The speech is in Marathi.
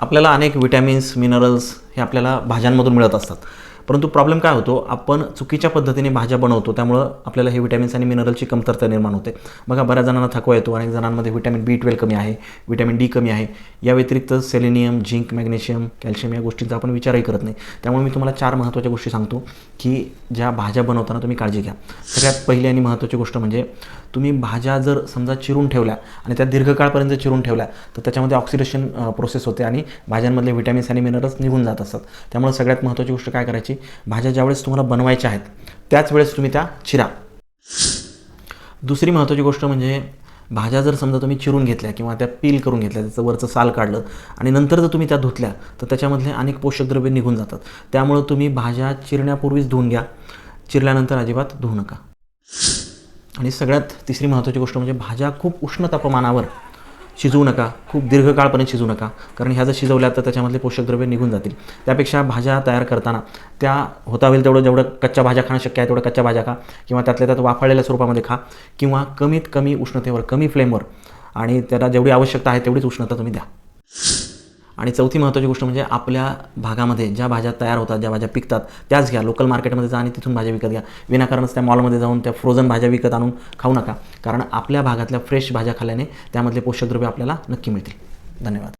आपल्याला अनेक विटॅमिन्स मिनरल्स हे आपल्याला भाज्यांमधून मिळत असतात. परंतु प्रॉब्लेम काय होतो? आपण चुकीच्या पद्धतीने भाज्या बनवतो त्यामुळं आपल्याला हे विटॅमिन्स आणि मिनरलची कमतरता निर्माण होते. बघा बऱ्याच जणांना थकवा येतो. अनेक जणांमध्ये व्हिटॅमिन बी ट्वेल्व कमी आहे व्हिटॅमिन डी कमी आहे. या व्यतिरिक्त सेलेनियम झिंक मॅग्नेशियम कॅल्शियम या गोष्टींचा आपण विचारही करत नाही. त्यामुळे मी तुम्हाला चार महत्त्वाच्या गोष्टी सांगतो की ज्या भाज्या बनवताना तुम्ही काळजी घ्या. सगळ्यात पहिली आणि महत्त्वाची गोष्ट म्हणजे तुम्ही भाज्या जर समजा चिरून ठेवल्या आणि त्या दीर्घकाळपर्यंत चिरून ठेवल्या तर त्याच्यामध्ये ऑक्सिडेशन प्रोसेस होते आणि भाज्यांमधले व्हिटॅमिन्स आणि मिनरल्स निघून जात असतात. त्यामुळे सगळ्यात महत्त्वाची गोष्ट काय करायची? भाज्या ज्यावेळेस तुम्हाला बनवायच्या आहेत त्याच वेळेस तुम्ही त्या चिरा. दुसरी महत्त्वाची गोष्ट म्हणजे भाज्या जर समजा तुम्ही चिरून घेतल्या किंवा त्या पील करून घेतल्या त्याचं वरचं साल काढलं आणि नंतर जर तुम्ही त्या धुतल्या तर त्याच्यामधले अनेक पोषक द्रव्ये निघून जातात. त्यामुळं तुम्ही भाज्या चिरण्यापूर्वीच धुवून घ्या. चिरल्यानंतर अजिबात धुवू नका. आणि सगळ्यात तिसरी महत्त्वाची गोष्ट म्हणजे भाज्या खूप उष्ण तापमानावर शिजवू नका. खूप दीर्घकाळपर्यंत शिजवू नका. कारण ह्या जर शिजवल्या तर त्याच्यामधले पोषक द्रव्ये निघून जातील. त्यापेक्षा भाज्या तयार करताना त्या होता होईल तेवढं जेवढं कच्च्या भाज्या खाणं शक्य आहे तेवढं कच्च्या भाज्या खा किंवा त्यातल्या त्यात वाफळलेल्या स्वरूपामध्ये खा किंवा कमीत कमी उष्णतेवर कमी फ्लेमवर आणि त्याला जेवढी आवश्यकता आहे तेवढीच उष्णता तुम्ही द्या. आणि चौथी महत्त्वाची गोष्ट म्हणजे आपल्या भागामध्ये ज्या भाज्या तयार होतात ज्या भाज्या पिकतात त्याच घ्या. लोकल मार्केटमध्ये जा आणि तिथून भाज्या विकत घ्या. विनाकारणच त्या मॉलमध्ये जाऊन त्या फ्रोझन भाज्या विकत आणून खाऊ नका. कारण आपल्या भागातल्या फ्रेश भाज्या खाल्ल्याने त्यामधले पोषक द्रव्ये आपल्याला नक्की मिळतील. धन्यवाद.